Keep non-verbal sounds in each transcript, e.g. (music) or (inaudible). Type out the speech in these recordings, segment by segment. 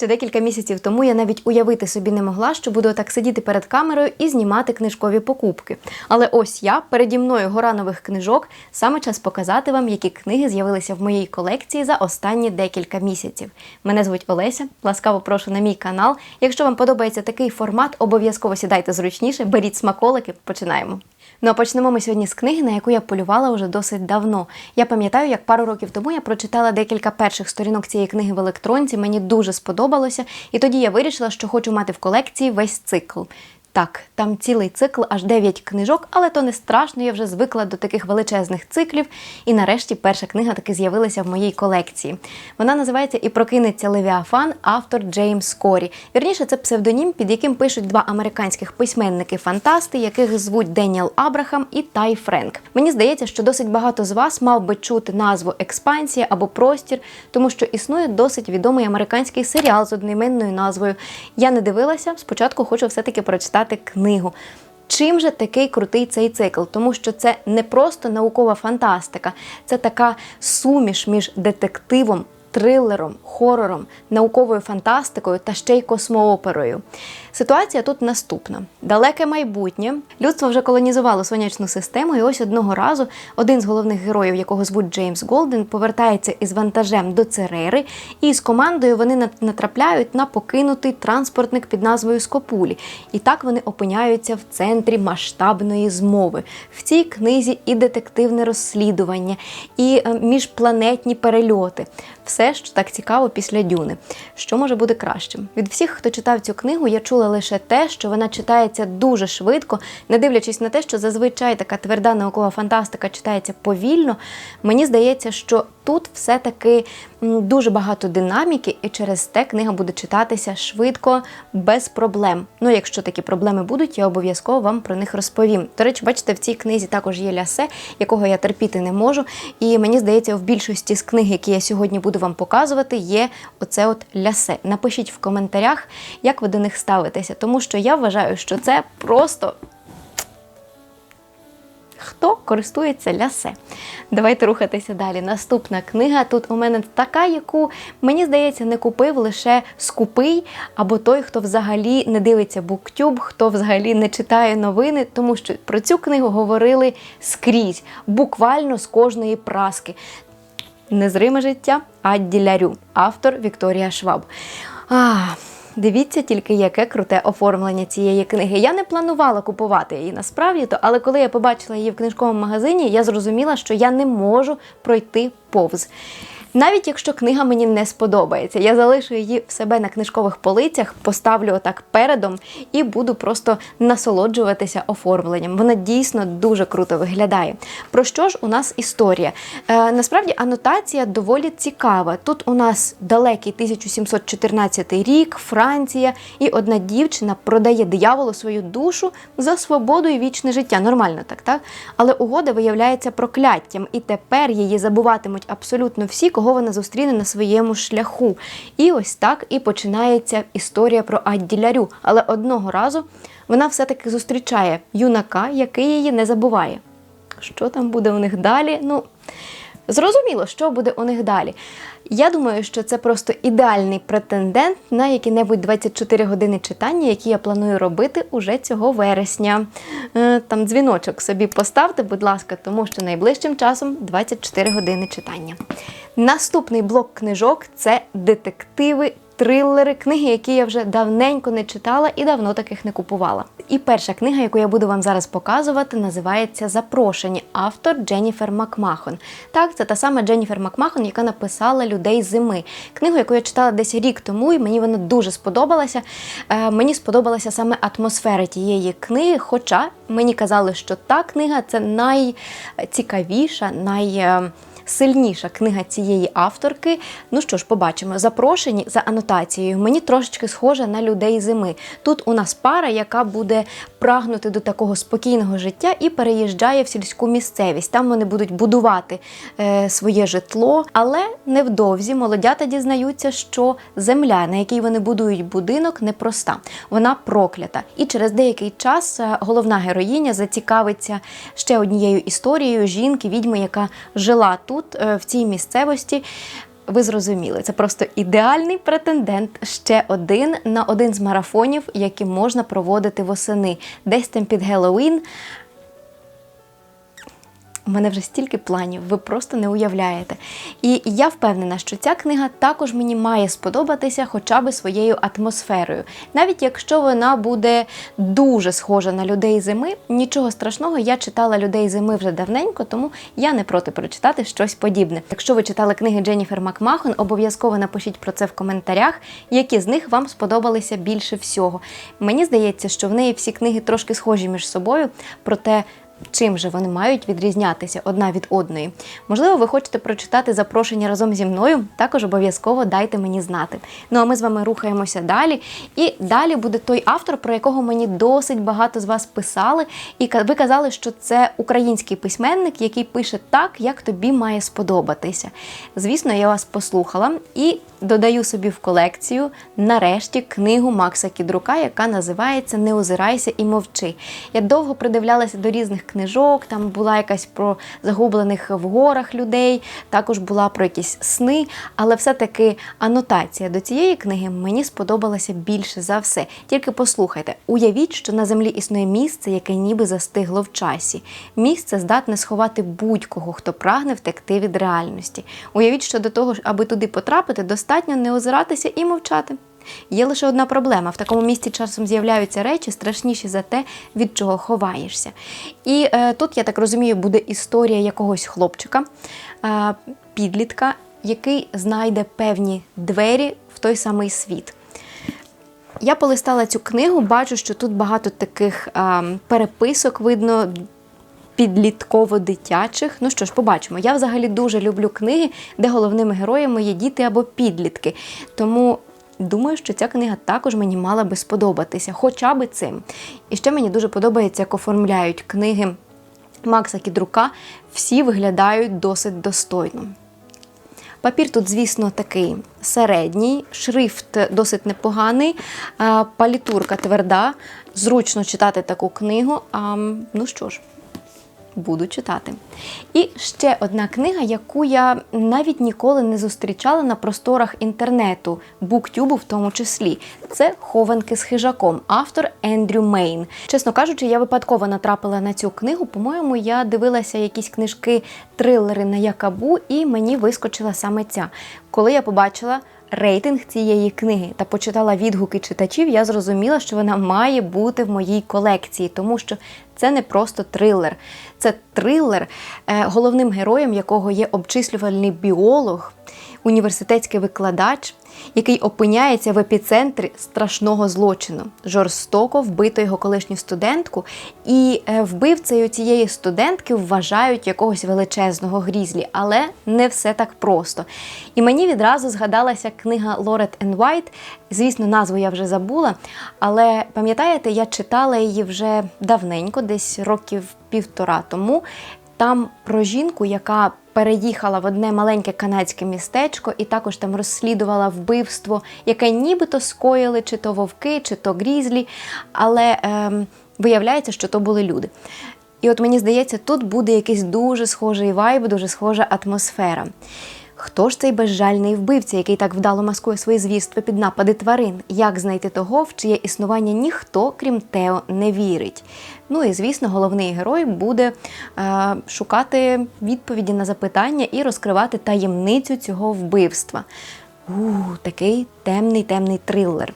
Ще декілька місяців тому я навіть уявити собі не могла, що буду так сидіти перед камерою і знімати книжкові покупки. Але ось я переді мною гора нових книжок. Саме час показати вам, які книги з'явилися в моїй колекції за останні декілька місяців. Мене звуть Олеся. Ласкаво прошу на мій канал. Якщо вам подобається такий формат, обов'язково сідайте зручніше, беріть смаколики. Починаємо. Ну а почнемо ми сьогодні з книги, на яку я полювала вже досить давно. Я пам'ятаю, як пару років тому я прочитала декілька перших сторінок цієї книги в електронці. Мені дуже сподобалося, і тоді я вирішила, що хочу мати в колекції весь цикл. Так, там цілий цикл, аж 9 книжок, але то не страшно, я вже звикла до таких величезних циклів. І нарешті перша книга таки з'явилася в моїй колекції. Вона називається І прокинеться Левіафан, автор Джеймс Корі. Вірніше, це псевдонім, під яким пишуть два американських письменники-фантасти, яких звуть Деніел Абрахам і Тай Френк. Мені здається, що досить багато з вас мав би чути назву Експансія або Простір, тому що існує досить відомий американський серіал з одноіменною назвою. Я не дивилася, спочатку хочу все-таки прочитати книгу. Чим же такий крутий цей цикл? Тому що це не просто наукова фантастика, це така суміш між детективом, трилером, хорором, науковою фантастикою та ще й космооперою. Ситуація тут наступна: далеке майбутнє. Людство вже колонізувало сонячну систему, і ось одного разу один з головних героїв, якого звуть Джеймс Голден, повертається із вантажем до Церери, і з командою вони натрапляють на покинутий транспортник під назвою Скопулі. І так вони опиняються в центрі масштабної змови. В цій книзі і детективне розслідування, і е, міжпланетні перельоти. Все, що так цікаво після дюни. Що може бути кращим? Від всіх, хто читав цю книгу, я чула лише те, що вона читається дуже швидко, не дивлячись на те, що зазвичай така тверда наукова фантастика читається повільно. Мені здається, що тут все-таки дуже багато динаміки, і через те книга буде читатися швидко, без проблем. Ну, якщо такі проблеми будуть, я обов'язково вам про них розповім. До речі, бачите, в цій книзі також є лясе, якого я терпіти не можу. І мені здається, в більшості з книг, які я сьогодні буду вам показувати, є оце от лясе. Напишіть в коментарях, як ви до них ставитеся, тому що я вважаю, що це просто хто користується лясе. Давайте рухатися далі. Наступна книга тут у мене така, яку мені здається, не купив лише скупий або той, хто взагалі не дивиться буктюб, хто взагалі не читає новини, тому що про цю книгу говорили скрізь, буквально з кожної праски. Незриме життя Адді Лярю, автор Вікторія Шваб. А, Дивіться тільки, яке круте оформлення цієї книги. Я не планувала купувати її насправді, то, але коли я побачила її в книжковому магазині, я зрозуміла, що я не можу пройти повз. Навіть якщо книга мені не сподобається, я залишу її в себе на книжкових полицях, поставлю отак передом і буду просто насолоджуватися оформленням. Вона дійсно дуже круто виглядає. Про що ж у нас історія? Е, насправді анотація доволі цікава. Тут у нас далекий 1714 рік, Франція, і одна дівчина продає дияволу свою душу за свободу і вічне життя. Нормально так, так? Але угода виявляється прокляттям, і тепер її забуватимуть абсолютно всі, кого вона зустріне на своєму шляху. І ось так і починається історія про Адділярю. Але одного разу вона все-таки зустрічає юнака, який її не забуває. Що там буде у них далі? Ну, зрозуміло, що буде у них далі. Я думаю, що це просто ідеальний претендент на які-небудь 24 години читання, які я планую робити уже цього вересня. Е, Там дзвіночок собі поставте, будь ласка, тому що найближчим часом 24 години читання. Наступний блок книжок це детективи. Трилери, книги, які я вже давненько не читала і давно таких не купувала. І перша книга, яку я буду вам зараз показувати, називається Запрошені. Автор Дженніфер Макмахон. Так, це та сама Дженніфер Макмахон, яка написала Людей зими. Книгу, яку я читала десь рік тому, і мені вона дуже сподобалася. Е, мені сподобалася саме атмосфера тієї книги. Хоча мені казали, що та книга це найцікавіша, най. Сильніша книга цієї авторки. Ну що ж, побачимо. Запрошені за анотацією. Мені трошечки схоже на людей зими. Тут у нас пара, яка буде прагнути до такого спокійного життя і переїжджає в сільську місцевість. Там вони будуть будувати е, своє житло, але невдовзі молодята дізнаються, що земля, на якій вони будують будинок, непроста. Вона проклята. І через деякий час е, головна героїня зацікавиться ще однією історією жінки, відьми, яка жила тут, е, в цій місцевості. Ви зрозуміли, це просто ідеальний претендент ще один на один з марафонів, які можна проводити восени. Десь там під Геловін. У мене вже стільки планів, ви просто не уявляєте. І я впевнена, що ця книга також мені має сподобатися хоча б своєю атмосферою. Навіть якщо вона буде дуже схожа на людей зими, нічого страшного, я читала людей зими вже давненько, тому я не проти прочитати щось подібне. Якщо ви читали книги Дженніфер Макмахон, обов'язково напишіть про це в коментарях, які з них вам сподобалися більше всього. Мені здається, що в неї всі книги трошки схожі між собою, проте чим же вони мають відрізнятися одна від одної. Можливо, ви хочете прочитати запрошення разом зі мною, також обов'язково дайте мені знати. Ну а ми з вами рухаємося далі. І далі буде той автор, про якого мені досить багато з вас писали. І ви казали, що це український письменник, який пише так, як тобі має сподобатися. Звісно, я вас послухала і додаю собі в колекцію нарешті книгу Макса Кідрука, яка називається Не озирайся і мовчи. Я довго придивлялася до різних книжок. Там була якась про загублених в горах людей, також була про якісь сни. Але все-таки анотація до цієї книги мені сподобалася більше за все. Тільки послухайте, уявіть, що на землі існує місце, яке ніби застигло в часі. Місце здатне сховати будь-кого, хто прагне втекти від реальності. Уявіть, що до того, аби туди потрапити, достатньо не озиратися і мовчати. Є лише одна проблема: в такому місці часом з'являються речі страшніші за те, від чого ховаєшся. І е, тут, я так розумію, буде історія якогось хлопчика, е, підлітка, який знайде певні двері в той самий світ. Я полистала цю книгу, бачу, що тут багато таких е, переписок видно. Підлітково-дитячих. Ну що ж, побачимо. Я взагалі дуже люблю книги, де головними героями є діти або підлітки. Тому думаю, що ця книга також мені мала би сподобатися, хоча би цим. І ще мені дуже подобається, як оформляють книги Макса Кідрука. Всі виглядають досить достойно. Папір тут, звісно, такий середній, шрифт досить непоганий, палітурка тверда, зручно читати таку книгу. А, ну що ж, буду читати. І ще одна книга, яку я навіть ніколи не зустрічала на просторах інтернету, буктюбу в тому числі. Це Хованки з хижаком, автор Ендрю Мейн. Чесно кажучи, я випадково натрапила на цю книгу. По-моєму, я дивилася якісь книжки, трилери на Якабу, і мені вискочила саме ця. Коли я побачила. Рейтинг цієї книги та почитала відгуки читачів, я зрозуміла, що вона має бути в моїй колекції, тому що це не просто трилер, це трилер, е, головним героєм якого є обчислювальний біолог, університетський викладач, який опиняється в епіцентрі страшного злочину, жорстоко вбито його колишню студентку, і е, вбивцею цієї студентки вважають якогось величезного грізлі, але не все так просто. І мені відразу згадалася книга Лорет Ен Вайт. Звісно, назву я вже забула, але пам'ятаєте, я читала її вже давненько, десь років півтора тому. Там про жінку, яка переїхала в одне маленьке канадське містечко і також там розслідувала вбивство, яке нібито скоїли чи то вовки, чи то грізлі, але ем, виявляється, що то були люди. І от мені здається, тут буде якийсь дуже схожий вайб, дуже схожа атмосфера. Хто ж цей безжальний вбивця, який так вдало маскує свої звірства під напади тварин? Як знайти того, в чиє існування ніхто, крім Тео, не вірить? Ну і звісно, головний герой буде е, шукати відповіді на запитання і розкривати таємницю цього вбивства. У, такий темний темний трилер.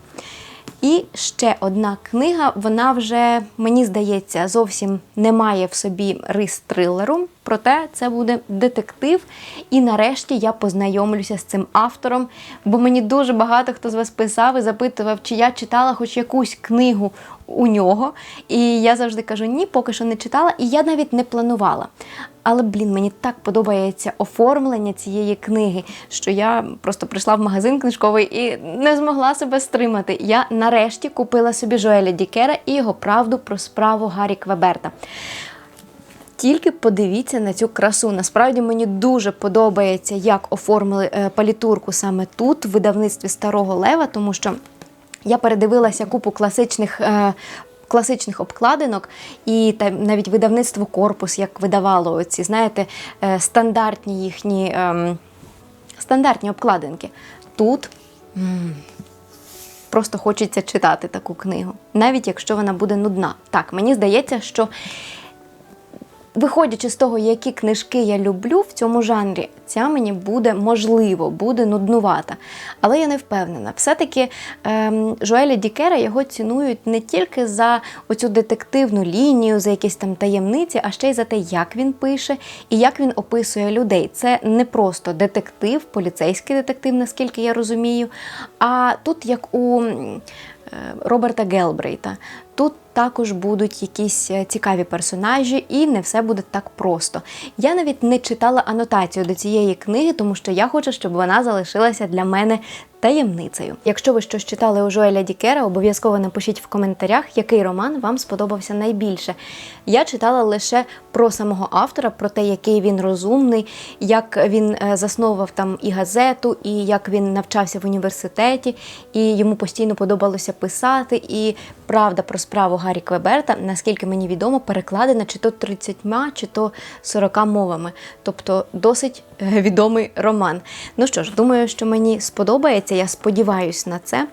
І ще одна книга, вона вже, мені здається, зовсім не має в собі рис трилеру, проте це буде детектив. І нарешті я познайомлюся з цим автором, бо мені дуже багато хто з вас писав і запитував, чи я читала хоч якусь книгу у нього. І я завжди кажу, ні, поки що не читала, і я навіть не планувала. Але, блін, мені так подобається оформлення цієї книги, що я просто прийшла в магазин книжковий і не змогла себе стримати. Я нарешті купила собі Жоеля Дікера і його правду про справу Гаррі Квеберта. Тільки подивіться на цю красу. Насправді мені дуже подобається, як оформили е, палітурку саме тут, в видавництві Старого Лева, тому що я передивилася купу класичних. е, Класичних обкладинок і та навіть видавництво корпус, як видавало ці, знаєте, е, стандартні їхні ем, стандартні обкладинки. Тут. м, Просто хочеться читати таку книгу, навіть якщо вона буде нудна. Так, мені здається, що виходячи з того, які книжки я люблю в цьому жанрі, ця мені буде можливо, буде нуднувата. Але я не впевнена. Все-таки ем, Жуеля Дікера його цінують не тільки за оцю детективну лінію, за якісь там таємниці, а ще й за те, як він пише і як він описує людей. Це не просто детектив, поліцейський детектив, наскільки я розумію. А тут як у е, Роберта Гелбрейта. Також будуть якісь е, цікаві персонажі, і не все буде так просто. Я навіть не читала анотацію до цієї книги, тому що я хочу, щоб вона залишилася для мене таємницею. Якщо ви щось читали у Жоеля Дікера, обов'язково напишіть в коментарях, який роман вам сподобався найбільше. Я читала лише про самого автора, про те, який він розумний, як він е, засновував там і газету, і як він навчався в університеті, і йому постійно подобалося писати. І правда про справу Гаррі Квеберта, наскільки мені відомо, перекладена чи то 30, чи то 40 мовами. Тобто досить е, відомий роман. Ну що ж, думаю, що мені сподобається. Я сподіваюся на це,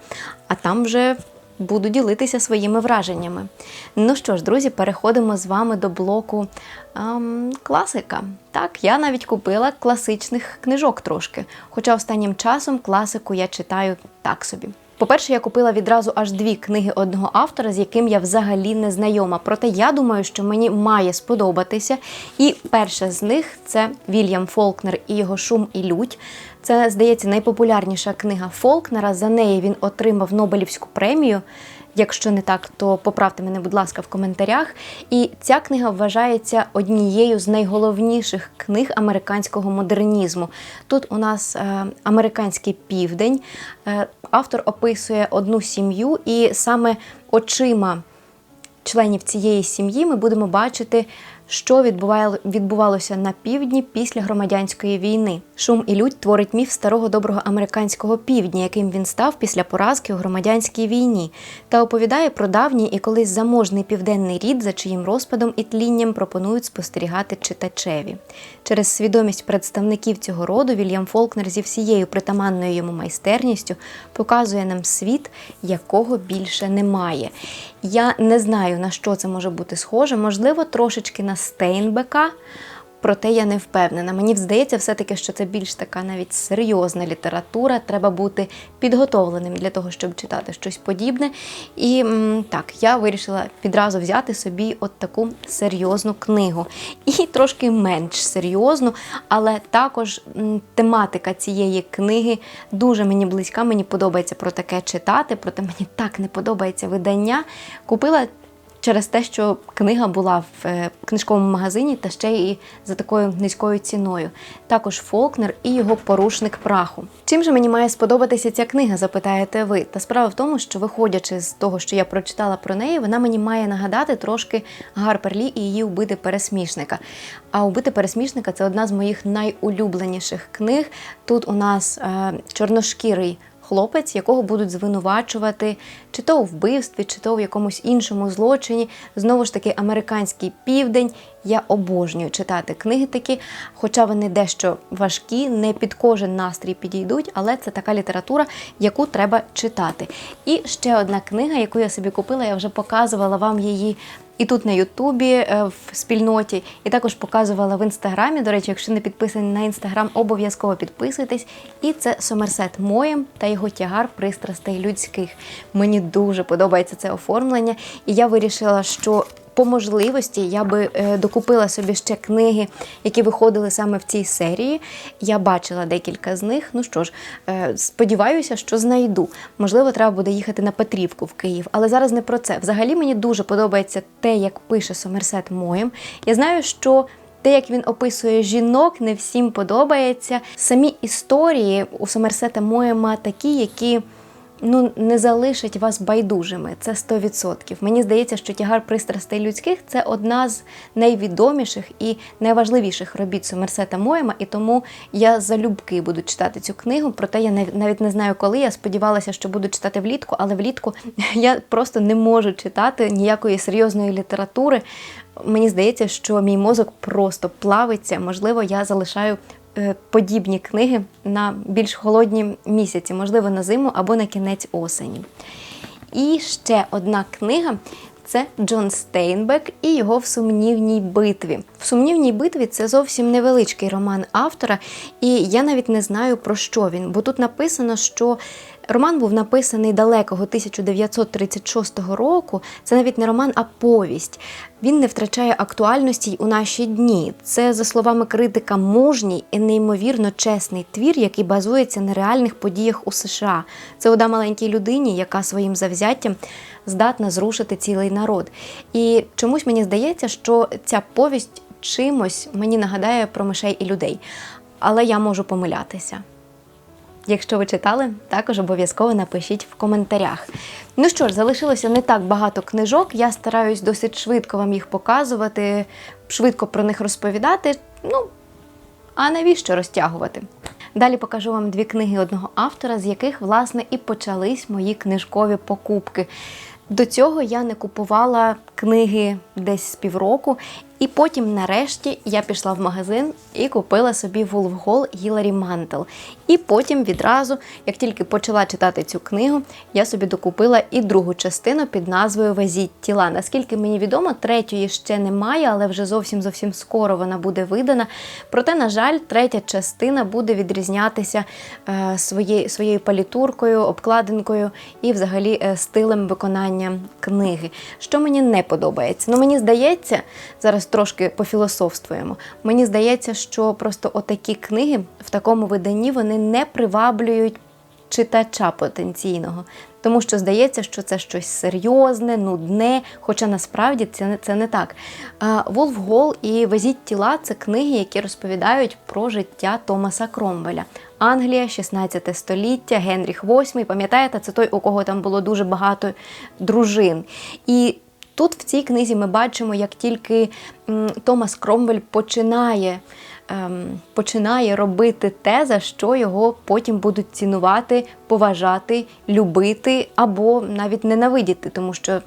а там вже. Буду ділитися своїми враженнями. Ну що ж, друзі, переходимо з вами до блоку ем, класика. Так, я навіть купила класичних книжок трошки. Хоча останнім часом класику я читаю так собі. По-перше, я купила відразу аж дві книги одного автора, з яким я взагалі не знайома. Проте я думаю, що мені має сподобатися. І перша з них це Вільям Фолкнер і його Шум і лють. Це, здається, найпопулярніша книга Фолкнера. За неї він отримав Нобелівську премію. Якщо не так, то поправте мене, будь ласка, в коментарях. І ця книга вважається однією з найголовніших книг американського модернізму. Тут у нас е, американський південь. Е, автор описує одну сім'ю, і саме очима членів цієї сім'ї ми будемо бачити, що відбувало- відбувалося на півдні після громадянської війни. Шум і лють творить міф старого доброго американського півдня, яким він став після поразки у громадянській війні, та оповідає про давній і колись заможний південний рід, за чиїм розпадом і тлінням пропонують спостерігати читачеві. Через свідомість представників цього роду Вільям Фолкнер зі всією притаманною йому майстерністю показує нам світ, якого більше немає. Я не знаю, на що це може бути схоже, можливо, трошечки на Стейнбека. Проте я не впевнена. Мені здається, все-таки, що це більш така навіть серйозна література. Треба бути підготовленим для того, щоб читати щось подібне. І так, я вирішила відразу взяти собі от таку серйозну книгу. І трошки менш серйозну, але також тематика цієї книги дуже мені близька. Мені подобається про таке читати, проте мені так не подобається видання. Купила через те, що книга була в е, книжковому магазині та ще і за такою низькою ціною. Також Фолкнер і його порушник праху. Чим же мені має сподобатися ця книга, запитаєте ви? Та справа в тому, що виходячи з того, що я прочитала про неї, вона мені має нагадати трошки Гарпер Лі і її убити пересмішника. А убити пересмішника це одна з моїх найулюбленіших книг. Тут у нас е, чорношкірий хлопець, якого будуть звинувачувати чи то у вбивстві, чи то в якомусь іншому злочині. Знову ж таки, американський південь. Я обожнюю читати книги такі, хоча вони дещо важкі, не під кожен настрій підійдуть, але це така література, яку треба читати. І ще одна книга, яку я собі купила, я вже показувала вам її. І тут на Ютубі е, в спільноті, і також показувала в інстаграмі. До речі, якщо не підписані на інстаграм, обов'язково підписуйтесь. І це Сомерсет Моєм та його тягар пристрастей людських. Мені дуже подобається це оформлення, і я вирішила, що по можливості я би е, докупила собі ще книги, які виходили саме в цій серії. Я бачила декілька з них. Ну що ж, е, сподіваюся, що знайду. Можливо, треба буде їхати на Петрівку в Київ, але зараз не про це. Взагалі мені дуже подобається те, як пише Сомерсет Моєм. Я знаю, що. Те, як він описує жінок, не всім подобається. Самі історії у Сомерсета Моєма такі, які ну не залишать вас байдужими. Це 100%. Мені здається, що тягар пристрастей людських це одна з найвідоміших і найважливіших робіт Сомерсета Моєма, і тому я залюбки буду читати цю книгу. Проте я навіть не знаю, коли. Я сподівалася, що буду читати влітку, але влітку (laughs) я просто не можу читати ніякої серйозної літератури. Мені здається, що мій мозок просто плавиться. Можливо, я залишаю подібні книги на більш холодні місяці, можливо, на зиму або на кінець осені. І ще одна книга це Джон Стейнбек і його в сумнівній битві. В сумнівній битві це зовсім невеличкий роман автора, і я навіть не знаю про що він, бо тут написано, що роман був написаний далекого 1936 року. Це навіть не роман, а повість. Він не втрачає актуальності й у наші дні. Це, за словами критика, мужній і неймовірно чесний твір, який базується на реальних подіях у США. Це ода маленькій людині, яка своїм завзяттям здатна зрушити цілий народ. І чомусь мені здається, що ця повість чимось мені нагадає про мишей і людей. Але я можу помилятися. Якщо ви читали, також обов'язково напишіть в коментарях. Ну що ж, залишилося не так багато книжок. Я стараюсь досить швидко вам їх показувати, швидко про них розповідати. Ну, а навіщо розтягувати? Далі покажу вам дві книги одного автора, з яких, власне, і почались мої книжкові покупки. До цього я не купувала книги десь з півроку, і потім, нарешті, я пішла в магазин і купила собі Wolf Гіларі Мантел. І потім відразу, як тільки почала читати цю книгу, я собі докупила і другу частину під назвою Везіть тіла. Наскільки мені відомо, третьої ще немає, але вже зовсім зовсім скоро вона буде видана. Проте, на жаль, третя частина буде відрізнятися е, своєю, своєю палітуркою, обкладинкою і взагалі е, стилем виконання книги. Що мені не подобається. Ну, мені здається, зараз трошки пофілософствуємо. Мені здається, що просто отакі книги в такому виданні вони не приваблюють читача потенційного. Тому що здається, що це щось серйозне, нудне, хоча насправді це не, це не так. Волф Гол і Везіть тіла це книги, які розповідають про життя Томаса Кромвеля. Англія, 16 століття, Генріх VIII, пам'ятаєте, це той, у кого там було дуже багато дружин. І Тут в цій книзі ми бачимо, як тільки Томас Кромвель починає ем, починає робити те, за що його потім будуть цінувати, поважати, любити або навіть ненавидіти, тому що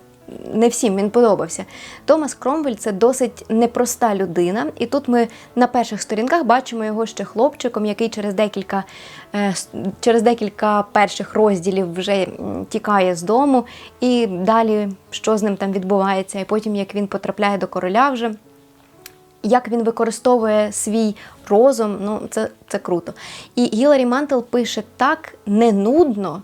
не всім він подобався. Томас Кромвель це досить непроста людина, і тут ми на перших сторінках бачимо його ще хлопчиком, який через декілька е, через декілька перших розділів вже тікає з дому, і далі що з ним там відбувається, і потім як він потрапляє до короля вже. Як він використовує свій розум, ну це це круто. І Гіларі Мантел пише так не нудно,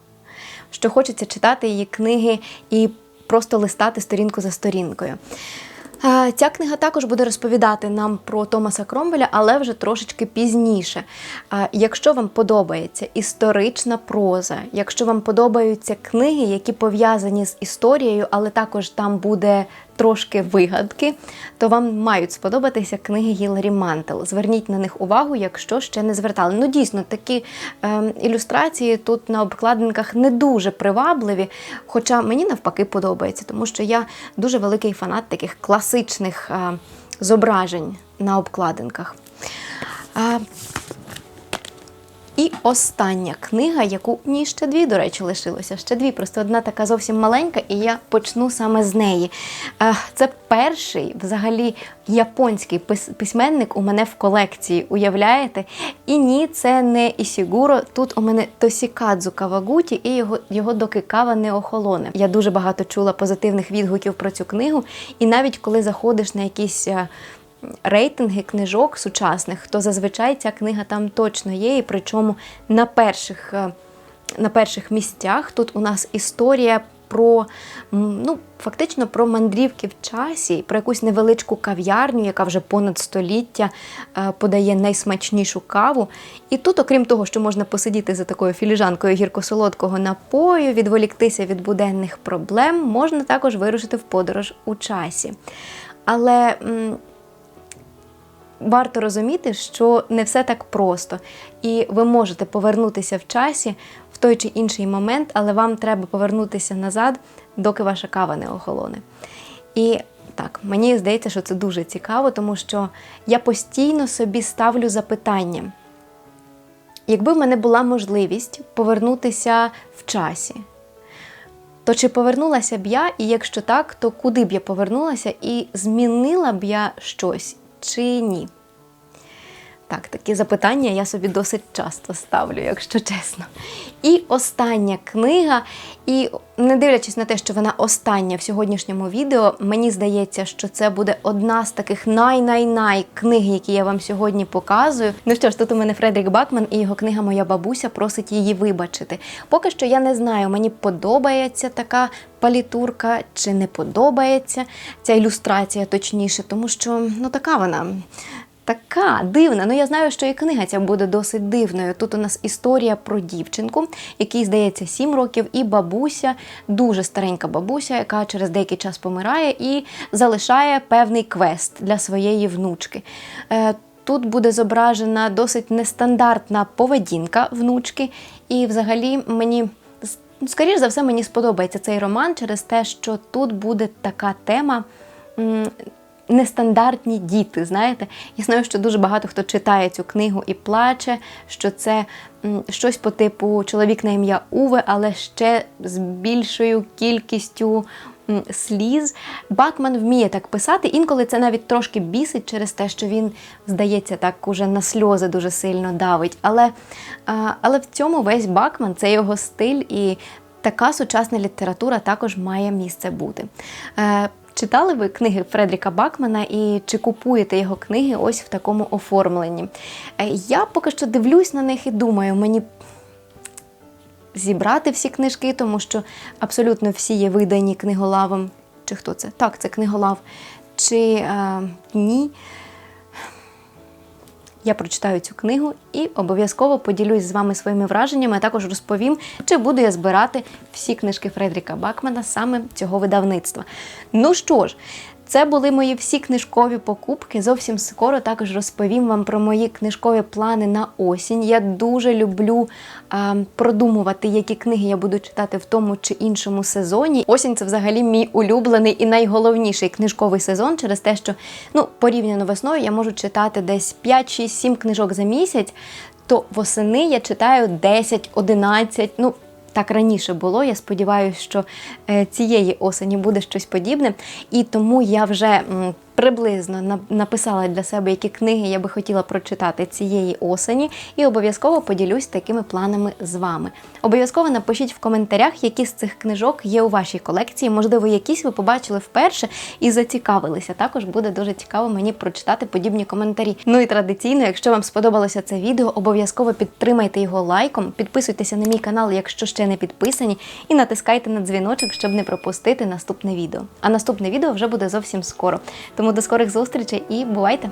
що хочеться читати її книги і просто листати сторінку за сторінкою. Ця книга також буде розповідати нам про Томаса Кромвеля, але вже трошечки пізніше. Якщо вам подобається історична проза, якщо вам подобаються книги, які пов'язані з історією, але також там буде трошки вигадки, то вам мають сподобатися книги Гіларі Мантел. Зверніть на них увагу, якщо ще не звертали. Ну, дійсно, такі е, ілюстрації тут на обкладинках не дуже привабливі, хоча мені навпаки подобається, тому що я дуже великий фанат таких класичних е, зображень на обкладинках. Е, і остання книга, яку ні, ще дві, до речі, лишилося. Ще дві, просто одна така зовсім маленька, і я почну саме з неї. Це перший взагалі японський письменник у мене в колекції, уявляєте? І ні, це не Ісігуро. Тут у мене Тосікадзу Кавагуті і його його доки кава не охолоне. Я дуже багато чула позитивних відгуків про цю книгу, і навіть коли заходиш на якісь е, рейтинги книжок сучасних, то зазвичай ця книга там точно є, і причому на перших е, на перших місцях тут у нас історія про ну, фактично про мандрівки в часі, про якусь невеличку кав'ярню, яка вже понад століття е, подає найсмачнішу каву. І тут, окрім того, що можна посидіти за такою філіжанкою гірко-солодкого напою, відволіктися від буденних проблем, можна також вирушити в подорож у часі. Але варто розуміти, що не все так просто, і ви можете повернутися в часі в той чи інший момент, але вам треба повернутися назад, доки ваша кава не охолоне. І так, мені здається, що це дуже цікаво, тому що я постійно собі ставлю запитання. Якби в мене була можливість повернутися в часі, то чи повернулася б я, і якщо так, то куди б я повернулася і змінила б я щось? Чи ні? Так, такі запитання я собі досить часто ставлю, якщо чесно. І остання книга, і не дивлячись на те, що вона остання в сьогоднішньому відео, мені здається, що це буде одна з таких най-най-най книг, які я вам сьогодні показую. Ну що ж, тут у мене Фредрік Бакман і його книга Моя бабуся просить її вибачити. Поки що я не знаю, мені подобається така палітурка чи не подобається ця ілюстрація, точніше, тому що ну така вона. Така дивна. Ну я знаю, що і книга ця буде досить дивною. Тут у нас історія про дівчинку, якій здається 7 років, і бабуся, дуже старенька бабуся, яка через деякий час помирає і залишає певний квест для своєї внучки. Е, Тут буде зображена досить нестандартна поведінка внучки, і взагалі мені. Ну, Скоріше за все, мені сподобається цей роман через те, що тут буде така тема нестандартні діти. Знаєте, я знаю, що дуже багато хто читає цю книгу і плаче, що це щось по типу чоловік на ім'я Уве, але ще з більшою кількістю. Сліз Бакман вміє так писати. Інколи це навіть трошки бісить через те, що він, здається, так уже на сльози дуже сильно давить. Але, але в цьому весь Бакман це його стиль, і така сучасна література також має місце бути. Читали ви книги Фредріка Бакмана і чи купуєте його книги ось в такому оформленні? Е, Я поки що дивлюсь на них і думаю, мені зібрати всі книжки, тому що абсолютно всі є видані книголавом. Чи хто це? Так, це книголав. Чи е, ні. Я прочитаю цю книгу і обов'язково поділюсь з вами своїми враженнями, а також розповім, чи буду я збирати всі книжки Фредріка Бакмана саме цього видавництва. Ну що ж, це були мої всі книжкові покупки. Зовсім скоро також розповім вам про мої книжкові плани на осінь. Я дуже люблю а, продумувати, які книги я буду читати в тому чи іншому сезоні. Осінь це взагалі мій улюблений і найголовніший книжковий сезон через те, що ну, порівняно весною я можу читати десь 5, 6, 7 книжок за місяць. То восени я читаю 10, 11, ну так раніше було. Я сподіваюся, що е, цієї осені буде щось подібне. І тому я вже приблизно написала для себе, які книги я би хотіла прочитати цієї осені, і обов'язково поділюсь такими планами з вами. Обов'язково напишіть в коментарях, які з цих книжок є у вашій колекції. Можливо, якісь ви побачили вперше і зацікавилися. Також буде дуже цікаво мені прочитати подібні коментарі. Ну і традиційно, якщо вам сподобалося це відео, обов'язково підтримайте його лайком, підписуйтеся на мій канал, якщо ще не підписані, і натискайте на дзвіночок, щоб не пропустити наступне відео. А наступне відео вже буде зовсім скоро. Тому до скорих зустрічей і бувайте!